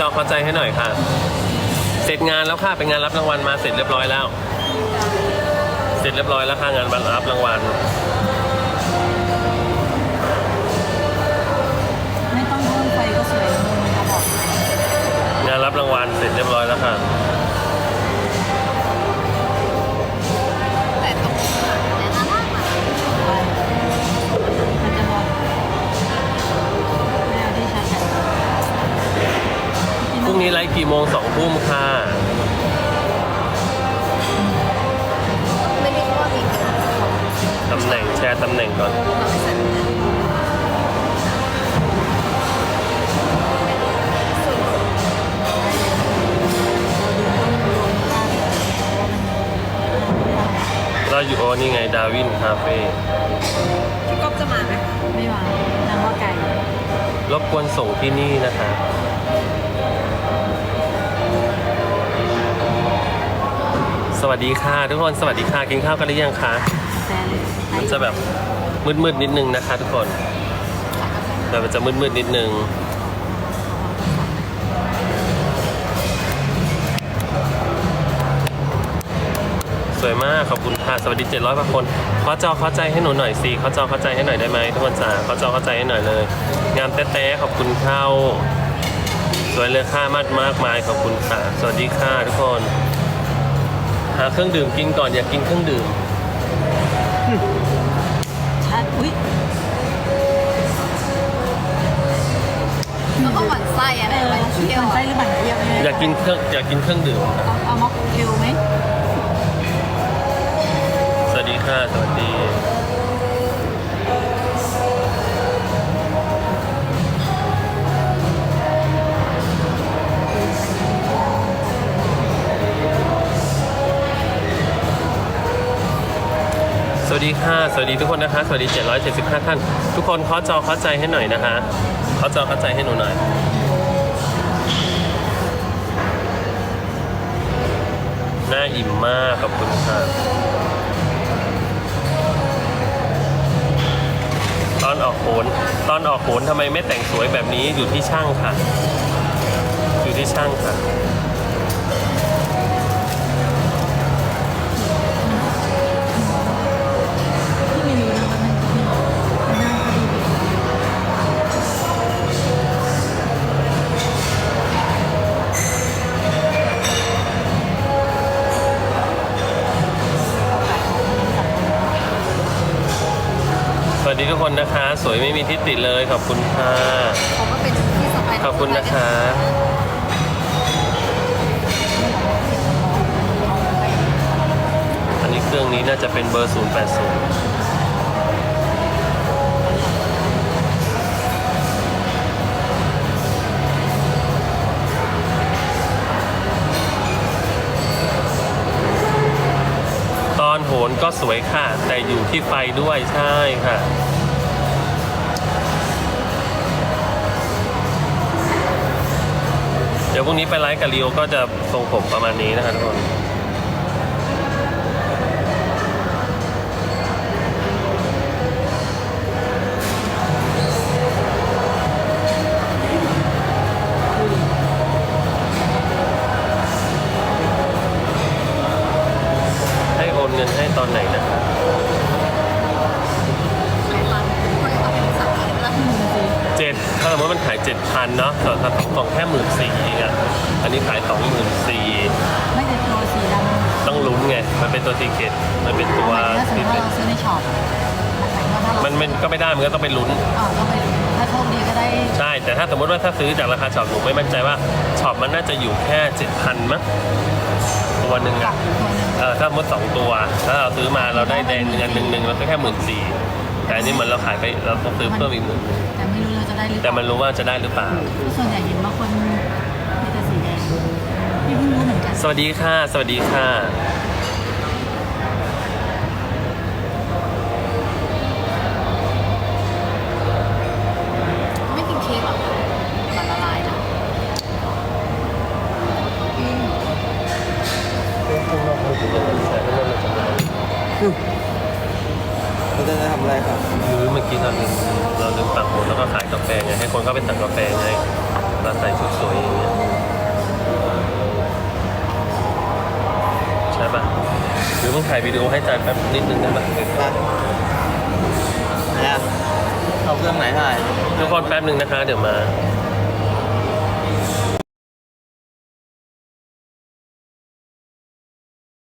จอเข้าใจให้หน่อยค่ะ เสร็จงานแล้วค่ะเป็นงานรับรางวัลมาเสร็จเรียบร้อยแล้ว เสร็จเรียบร้อยแล้วค่ะงานรับรางวัลไม่ต้องเพิ่มไฟก็สวยมุมเขาบอกงานรับรางวัลเสร็จเรียบร้อยแล้วค่ะ ไลฟ์กี่โมงสองทุ่มค่ะ ไม่ได้ว่ามีเกินตำแหน่งแชร์ตำแหน่งก่อน เราไม่ใส่เลยสุดเราอยู่โอนี่ไงดาวินคาเฟ่พี่ก๊อฟจะมาไหมไม่หวานน้ำว่าไก่รบกวนส่งที่นี่นะคะ สวัสดีค่ะ ทุกคนสวัสดีค่ะกินข้าวกันหรือยังคะแต่เลยมันจะแบบมืดๆนิดนึงนะคะ ทุกคนแต่มันจะมืดๆนิดนึงสวยมากขอบคุณค่ะสวัสดี700กว่าคนขอจอเข้าใจให้หนูหน่อยสิขอจอเข้าใจให้หน่อยได้ไหมทุกคนจ๋าขอจอเข้าใจให้หน่อยเลย งามแต้ๆขอบคุณเข้าสวยเลยค่ามากมากมายขอบคุณค่ะ สวัสดีค่ะทุกคนหาเครื่องดื่มกินก่อนอยากกินเครื่องดื่มชาร์จอุ้ยแล้วก็หวั่นไส้อะไรเออไปเที่ยวมันไส้หรือบั่นเที่ยวเนี่ยอยากกินเครื่องอยากกินเครื่องดื่มเอาเอาม็อกเทลไหมสวัสดีค่ะสวัสดี สวัสดีค่ะ สวัสดีทุกคนนะคะ สวัสดี 775 ท่าน ทุกคนเคาะจอเข้าใจให้หน่อยนะคะเคาะจอเข้าใจให้หนูหน่อยหน้าอิ่มมากขอบคุณค่ะตอนออกโขนตอนออกโขนทำไมไม่แต่งสวยแบบนี้อยู่ที่ช่างค่ะ อยู่ที่ช่างค่ะ คนนะคะ สวยไม่มีทิฏฐิเลยขอบคุณค่ะเขาก็เป็นที่สบายขอบคุณนะคะ อันนี้เครื่องนี้น่าจะเป็นเบอร์ 080ตอนโหนก็สวยค่ะ แต่อยู่ที่ไฟด้วยใช่ค่ะ ดี๋ยวพรุ่งนี้ไปไลฟ์กับลีโอก็จะทรงผมประมาณนี้นะครับทุกคนให้โอนเงินให้ตอนไหนนะครับ เจ็ดพันเนาะแต่ถ้าสองกล่องแค่หมื่นสี่เองอะอันนี้ขายสองหมื่นสี่ไม่แต่ตัวสีดำต้องลุ้นไง มันเป็นตัวซีเกตมันเป็นตัวถ้าสมมที่ติว่าเป็นเราซื้อในช็อปหมายถึงว่าถ้าเรามันมันก็ไม่ได้มันก็ต้องไปลุ้นอ๋อต้องไปดูถ้าโชคดีก็ได้ ใช่ แต่ถ้าสมมติว่าถ้าซื้อจากราคาช็อปหนูไม่มั่นใจว่าช็อปมันน่าจะอยู่แค่เจ็ดพันมั้งตัวหนึ่งกลัอะบตัวหนึงเออถ้าสมมติสองตัวถ้าเราซื้อมาเราได้แดงเงินหนึ่งหนึ่งเราซื้อแค่หมื่นสี่แต่อันนี้เหมือนเราขายไปเราต้องซื้อเพิ่มอีกหมื่นแต่ ไม่รู้เราจะได้หรือเปแต่ล่ามันรู้ว่าจะได้หรือเปล่า ส่วนใหญ่เห็นบางคนมีแต่สีแดงพี่เพิ่งรู้เหมือนกันสวัสดีค่ะ สวัสดีค่ะ ไม่กินเค้กหรอมันละลายนะ เขาจะทำอะไรครับหรือเมื่อกี้เราลืมเราลืมปักหมุดแล้วก็ขายกาแฟไงให้คนเข้าไปสั่งกาแฟไงเราใส่ชุดสวยอย่างเงี้ยใช่ปะหรือมึงถ่ายวิดีโอให้ใจแป๊บนิดนึงได้ไหมะนะเอาเครื่องไหนถ่ายทุกคนแป๊บนึงนะคะ เดี๋ยวมา